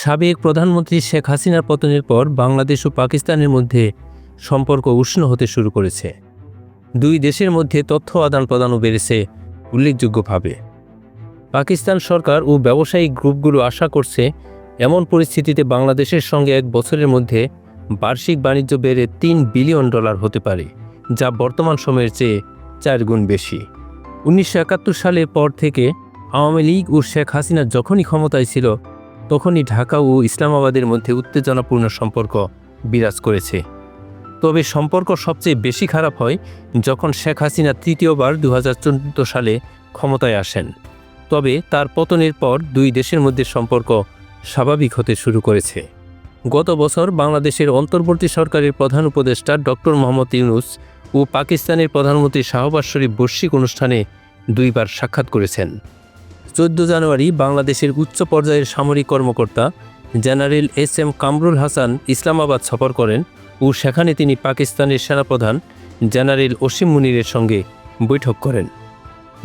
সাবেক প্রধানমন্ত্রী শেখ হাসিনার পতনের পর বাংলাদেশ ও পাকিস্তানের মধ্যে সম্পর্ক উষ্ণ হতে শুরু করেছে। দুই দেশের মধ্যে তথ্য আদান প্রদানও বেড়েছে উল্লেখযোগ্যভাবে। পাকিস্তান সরকার ও ব্যবসায়িক গ্রুপগুলো আশা করছে, এমন পরিস্থিতিতে বাংলাদেশের সঙ্গে এক বছরের মধ্যে বার্ষিক বাণিজ্য বেড়ে তিন বিলিয়ন ডলার হতে পারে, যা বর্তমান সময়ের চেয়ে চার গুণ বেশি। উনিশশো একাত্তর সালের পর থেকে আওয়ামী লীগ ও শেখ হাসিনা যখনই ক্ষমতায় ছিল তখনই ঢাকা ও ইসলামাবাদের মধ্যে উত্তেজনাপূর্ণ সম্পর্ক বিরাজ করেছে। তবে সম্পর্ক সবচেয়ে বেশি খারাপ হয় যখন শেখ হাসিনা তৃতীয়বার দু হাজার চোদ্দ সালে ক্ষমতায় আসেন। তবে তার পতনের পর দুই দেশের মধ্যে সম্পর্ক স্বাভাবিক হতে শুরু করেছে। গত বছর বাংলাদেশের অন্তর্বর্তী সরকারের প্রধান উপদেষ্টা ডক্টর মোহাম্মদ ইউনুস ও পাকিস্তানের প্রধানমন্ত্রী শাহবাজ শরীফ বর্ষিক অনুষ্ঠানে দুইবার সাক্ষাৎ করেছেন। চোদ্দ জানুয়ারি বাংলাদেশের উচ্চ পর্যায়ের সামরিক কর্মকর্তা general S M Kamrul Hasan Islamabad সফর করেন ও সেখানে তিনি পাকিস্তানের সেনাপ্রধান জেনারেল অসীম মুনিরের সঙ্গে বৈঠক করেন।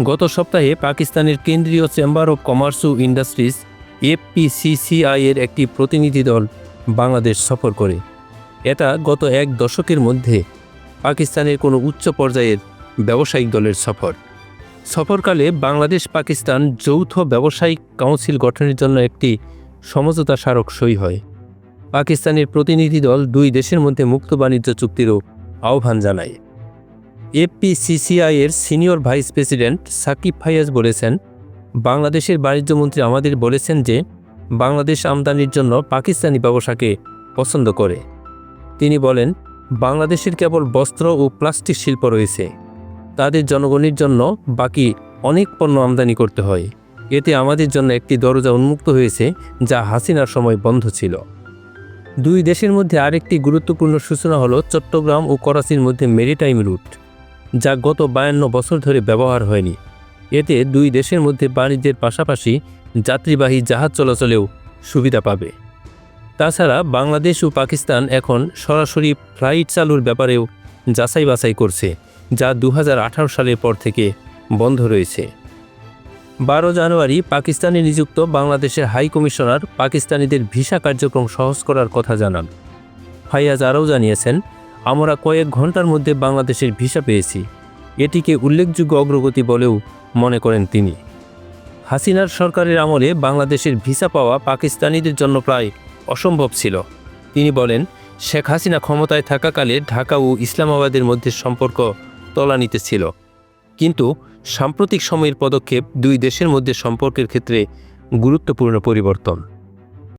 গত সপ্তাহে পাকিস্তানের কেন্দ্রীয় চেম্বার অব কমার্স ও ইন্ডাস্ট্রিজ এফপিসিসিআই এর একটি প্রতিনিধি দল বাংলাদেশ সফর করে। এটা গত এক দশকের মধ্যে পাকিস্তানের কোনো উচ্চ পর্যায়ের ব্যবসায়িক দলের সফর। সফরকালে বাংলাদেশ পাকিস্তান যৌথ ব্যবসায়িক কাউন্সিল গঠনের জন্য একটি সমঝোতা স্মারক সই হয়। পাকিস্তানের প্রতিনিধি দল দুই দেশের মধ্যে মুক্ত বাণিজ্য চুক্তিরও আহ্বান জানায়। এফপিসিসিআই এর senior vice president Sakib Faiyaz বলেছেন, বাংলাদেশের বাণিজ্যমন্ত্রী আমাদের বলেছেন যে, বাংলাদেশ আমদানির জন্য পাকিস্তানি ব্যবসাকে পছন্দ করে। তিনি বলেন, বাংলাদেশের কেবল বস্ত্র ও প্লাস্টিক শিল্প রয়েছে। তাদের জনগণের জন্য বাকি অনেক পণ্য আমদানি করতে হয়। এতে আমাদের জন্য একটি দরজা উন্মুক্ত হয়েছে, যা হাসিনার সময় বন্ধ ছিল। দুই দেশের মধ্যে আরেকটি গুরুত্বপূর্ণ সূচনা হলো চট্টগ্রাম ও করাচির মধ্যে মেরিটাইম রুট, যা গত বায়ান্ন বছর ধরে ব্যবহার হয়নি। এতে দুই দেশের মধ্যে বাণিজ্যের পাশাপাশি যাত্রীবাহী জাহাজ চলাচলেও সুবিধা পাবে। তাছাড়া বাংলাদেশ ও পাকিস্তান এখন সরাসরি ফ্লাইট চালুর ব্যাপারেও যাচাই বাছাই করছে। যা দু হাজার আঠারো সালের পর থেকে বন্ধ রয়েছে। বারো জানুয়ারি পাকিস্তানে নিযুক্ত বাংলাদেশের হাই কমিশনার পাকিস্তানিদের ভিসা কার্যক্রম সহজ করার কথা জানান। ফাইয়াজ আরও জানিয়েছেন, আমরা কয়েক ঘণ্টার মধ্যে বাংলাদেশের ভিসা পেয়েছি। এটিকে উল্লেখযোগ্য অগ্রগতি বলেও মনে করেন তিনি। হাসিনার সরকারের আমলে বাংলাদেশের ভিসা পাওয়া পাকিস্তানিদের জন্য প্রায় অসম্ভব ছিল। তিনি বলেন, শেখ হাসিনা ক্ষমতায় থাকাকালে ঢাকা ও ইসলামাবাদের মধ্যে সম্পর্ক তলানিতে ছিল। কিন্তু সাম্প্রতিক সময়ের পদক্ষেপ দুই দেশের মধ্যে সম্পর্কের ক্ষেত্রে গুরুত্বপূর্ণ পরিবর্তন।